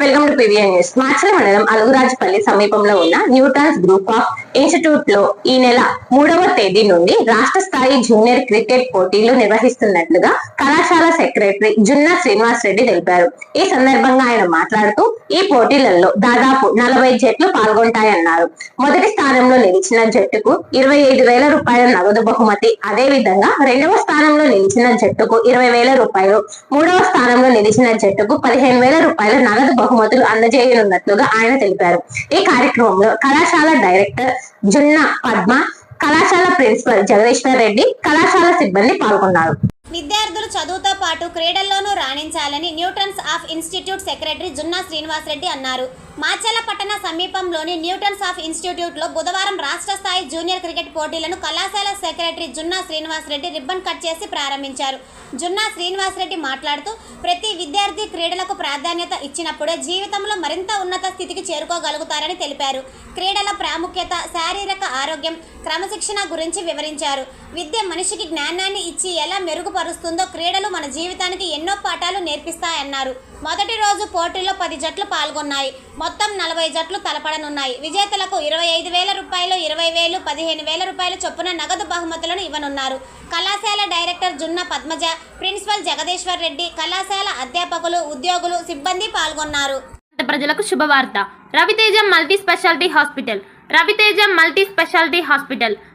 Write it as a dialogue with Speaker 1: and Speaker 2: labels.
Speaker 1: Welcome to PVN news. Machala మండలం అలుగురాజపల్లి సమీపంలో ఉన్న న్యూటాన్స్ గ్రూప్ ఆఫ్ ఇన్స్టిట్యూట్లో ఈ నెల మూడవ తేదీ నుండి రాష్ట్ర స్థాయి జూనియర్ క్రికెట్ పోటీలు నిర్వహిస్తున్నట్లుగా కళాశాల సెక్రటరీ జున్నా శ్రీనివాస్ రెడ్డి తెలిపారు. ఈ సందర్భంగా ఆయన మాట్లాడుతూ ఈ పోటీలలో దాదాపు నలభై జట్లు పాల్గొంటాయన్నారు. మొదటి స్థానంలో నిలిచిన జట్టుకు ఇరవై ఐదు వేల రూపాయల నగదు బహుమతి అదే విధంగా రెండవ స్థానంలో నిలిచిన జట్టుకు ఇరవై వేల రూపాయలు మూడవ స్థానంలో నిలిచిన జట్టుకు పదిహేను వేల రూపాయల నగదు బహుమతులు అందజేయనున్నట్లుగా ఆయన తెలిపారు. ఈ కార్యక్రమంలో కళాశాల డైరెక్టర్ జున్న పద్మ కళాశాల ప్రిన్సిపల్ జగదీశ్వర్ రెడ్డి కళాశాల సిబ్బంది పాల్గొన్నారు.
Speaker 2: విద్యార్థులు చదువుతో పాటు క్రీడల్లోనూ రాణించాలని Newtons of institute secretary Junna Srinivasareddy అన్నారు. మాచలపట్టణ సమీపంలోని న్యూటన్స్ ఆఫ్ ఇన్స్టిట్యూట్లో బుధవారం రాష్ట్ర స్థాయి జూనియర్ క్రికెట్ పోటీలను కళాశాల secretary Junna Srinivasareddy ribbon cut చేసి ప్రారంభించారు. జున్నా శ్రీనివాసరెడ్డి మాట్లాడుతూ ప్రతి విద్యార్థి క్రీడలకు ప్రాధాన్యత ఇచ్చినప్పుడే జీవితంలో మరింత ఉన్నత స్థితికి చేరుకోగలుగుతారని తెలిపారు. క్రీడల ప్రాముఖ్యత శారీరక ఆరోగ్యం క్రమశిక్షణ గురించి వివరించారు. విద్య మనిషికి జ్ఞానాన్ని ఇచ్చి ఎలా మెరుగుపరుస్తుందో క్రీడలు మన జీవితానికి ఎన్నో పాఠాలు నేర్పిస్తాయన్నారు. మొదటి రోజు పోటీలో పది జట్లు పాల్గొన్నాయి. మొత్తం నలభై జట్లు తలపడనున్నాయి. విజేతలకు ఇరవై ఐదు వేల రూపాయలు ఇరవై వేలు పదిహేను వేల రూపాయలు చొప్పున నగదు బహుమతులను ఇవ్వనున్నారు. కళాశాల డైరెక్టర్ జున్న పద్మజ ప్రిన్సిపల్ జగదీశ్వర్ రెడ్డి కళాశాల అధ్యాపకులు ఉద్యోగులు సిబ్బంది పాల్గొన్నారు.
Speaker 3: ప్రజలకు శుభవార్త. Raviteja multi speciality hospital. Raviteja multi speciality hospital.